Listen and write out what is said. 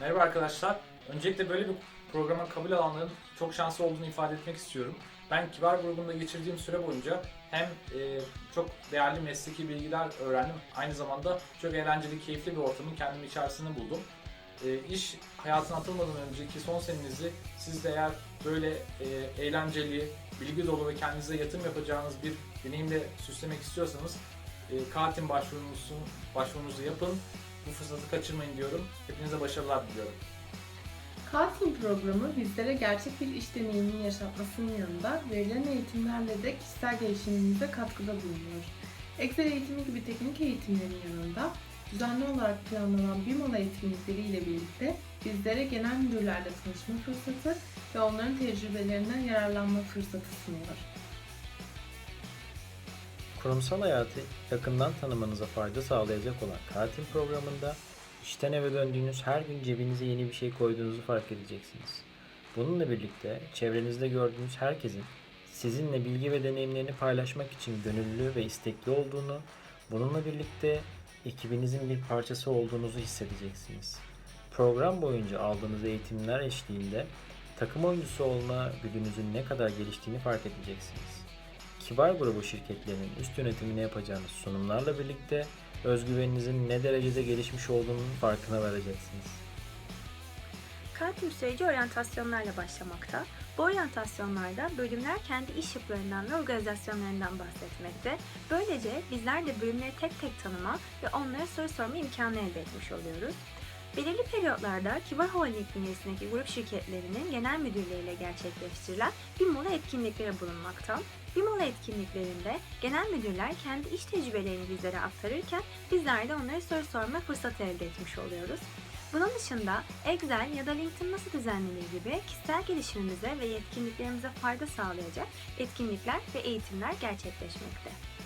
Merhaba arkadaşlar. Öncelikle böyle bir programa kabul alanların çok şanslı olduğunu ifade etmek istiyorum. Ben Kibar grubunda geçirdiğim süre boyunca hem e, çok değerli mesleki bilgiler öğrendim. Aynı zamanda çok eğlenceli, keyifli bir ortamın kendimi içerisinde buldum. E, iş hayatına atılmadan önceki son senenizi siz de eğer böyle e, eğlenceli, bilgi dolu ve kendinize yatırım yapacağınız bir deneyimle süslemek istiyorsanız e, Katim başvurunuzu, başvurunuzu yapın. Bu fırsatı kaçırmayın diyorum. Hepinize başarılar diliyorum. Katim programı bizlere gerçek bir iş deneyimini yaşatmasının yanında verilen eğitimlerle de kişisel gelişimimize katkıda bulunuyor. Excel eğitimi gibi teknik eğitimlerin yanında düzenli olarak planlanan BİMAL etkinlikleri ile birlikte bizlere genel müdürlerle tanışma fırsatı ve onların tecrübelerinden yararlanma fırsatı sunuyor. Kurumsal hayatı yakından tanımanıza fayda sağlayacak olan Katim programında işten eve döndüğünüz her gün cebinize yeni bir şey koyduğunuzu fark edeceksiniz. Bununla birlikte çevrenizde gördüğünüz herkesin sizinle bilgi ve deneyimlerini paylaşmak için gönüllü ve istekli olduğunu, bununla birlikte ekibinizin bir parçası olduğunuzu hissedeceksiniz. Program boyunca aldığınız eğitimler eşliğinde takım oyuncusu olma güdünüzün ne kadar geliştiğini fark edeceksiniz. Kibar grubu şirketlerinin üst yönetimine yapacağınız sunumlarla birlikte özgüveninizin ne derecede gelişmiş olduğunun farkına varacaksınız. Katim süreci oryantasyonlarla başlamakta. Bu oryantasyonlarda bölümler kendi iş yapılarından ve organizasyonlarından bahsetmekte. Böylece bizler de bölümleri tek tek tanıma ve onlara soru sorma imkanı elde etmiş oluyoruz. Belirli periyotlarda Kibar Holding bünyesindeki grup şirketlerinin genel müdürleriyle gerçekleştirilen bir mola etkinlikleri bulunmakta. Bir mola etkinliklerinde genel müdürler kendi iş tecrübelerini bizlere aktarırken bizler de onlara soru sorma fırsatı elde etmiş oluyoruz. Bunun dışında Excel ya da LinkedIn nasıl düzenlenir gibi kişisel gelişimimize ve yetkinliklerimize fayda sağlayacak etkinlikler ve eğitimler gerçekleşmekte.